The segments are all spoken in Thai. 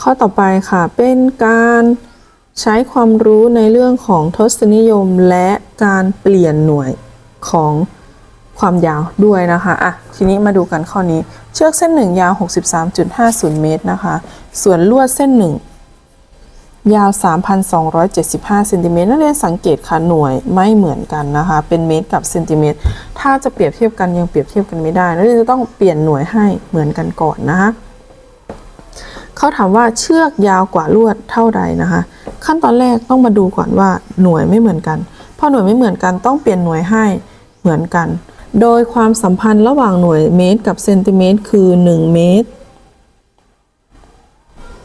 ข้อต่อไปค่ะ เป็นการใช้ความรู้ในเรื่องของทศนิยมและการเปลี่ยนหน่วยของความยาวด้วยนะคะอะทีนี้มาดูกันข้อนี้ เชือกเส้นหนึ่งยาว 63.50 เมตรนะคะ ส่วนลวดเส้นหนึ่ง ยาว 3,275เซนติเมตรนักเรียนสังเกตค่ะหน่วยไม่เหมือนกันนะคะ เป็นเมตรกับเซนติเมตร ถ้าจะเปรียบเทียบกันยังเปรียบเทียบกันไม่ได้นักเรียนจะต้องเปลี่ยนหน่วยให้เหมือนกันก่อนนะคะเขาถามว่าเชือกยาวกว่าลวดเท่าใดนะคะ ขั้นตอนแรกต้องมาดูก่อนว่าหน่วยไม่เหมือนกันพอหน่วยไม่เหมือนกันต้องเปลี่ยนหน่วยให้เหมือนกัน โดยความสัมพันธ์ระหว่างหน่วยเมตรกับเซนติเมตรคือ 1 เมตร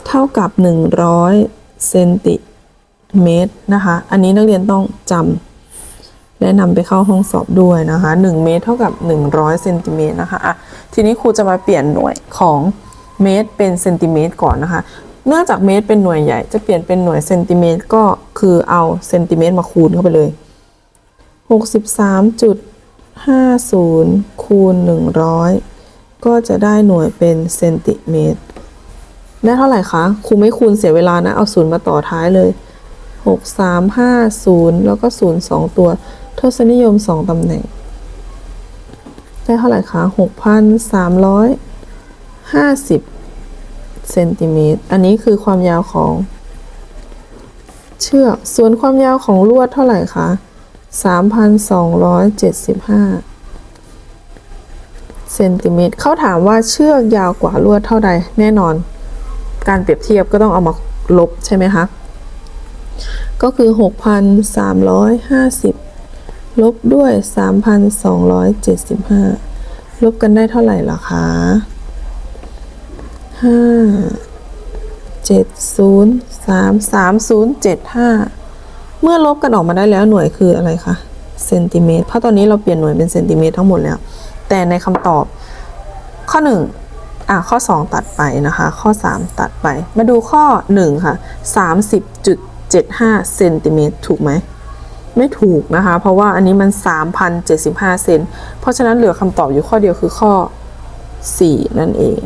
เท่ากับ 100 เซนติเมตรนะคะ อันนี้นักเรียนต้องจำและนำไปเข้าห้องสอบด้วยนะคะ 1 เมตรเท่ากับ 100เซนติเมตรนะคะอะทีนี้ครูจะมาเปลี่ยนหน่วยของเมตรเป็นเซนติเมตรก่อนนะคะ เนื่องจากเมตรเป็นหน่วยใหญ่ จะเปลี่ยนเป็นหน่วยเซนติเมตรก็คือเอาเซนติเมตรมาคูณเข้าไปเลย 63.50คูณ100 ก็จะได้หน่วยเป็นเซนติเมตร ได้เท่าไหร่คะครูไม่คูณเสียเวลานะ เอาศูนย์มาต่อท้ายเลย 6 3 5 0 แล้วก็ 0 2 ตัว ทศนิยม 2 ตำแหน่ง ได้เท่าไหร่คะ 6,350 เซนติเมตร อันนี้คือความยาวของ เชือก ส่วนความยาวของลวดเท่าไหร่คะ 3,275เซนติเมตรเขาถามว่าเชือกยาวกว่าลวดเท่าใดแน่นอน การเปรียบเทียบก็ต้องเอามาลบใช่ไหมคะ ก็คือ 6,350 ลบด้วย 3,275 ลบกันได้เท่าไหร่ล่ะคะ5 7 0 3 3 0 7 5เมื่อลบกันออกมาได้แล้วหน่วยคืออะไรคะเซนติเมตรเพราะตอนนี้เราเปลี่ยนหน่วยเป็นเซนติเมตรทั้งหมดแล้ว แต่ในคำตอบข้อ 1 อะข้อ 2 ตัดไปนะคะ ข้อ 3 ตัดไป มาดูข้อ 1 ค่ะ 30.75เซนติเมตรถูกไหม ไม่ถูกนะคะ เพราะว่าอันนี้มัน 3,075 เซนเพราะฉะนั้นเหลือคำตอบอยู่ข้อเดียวคือข้อ 4 นั่นเอง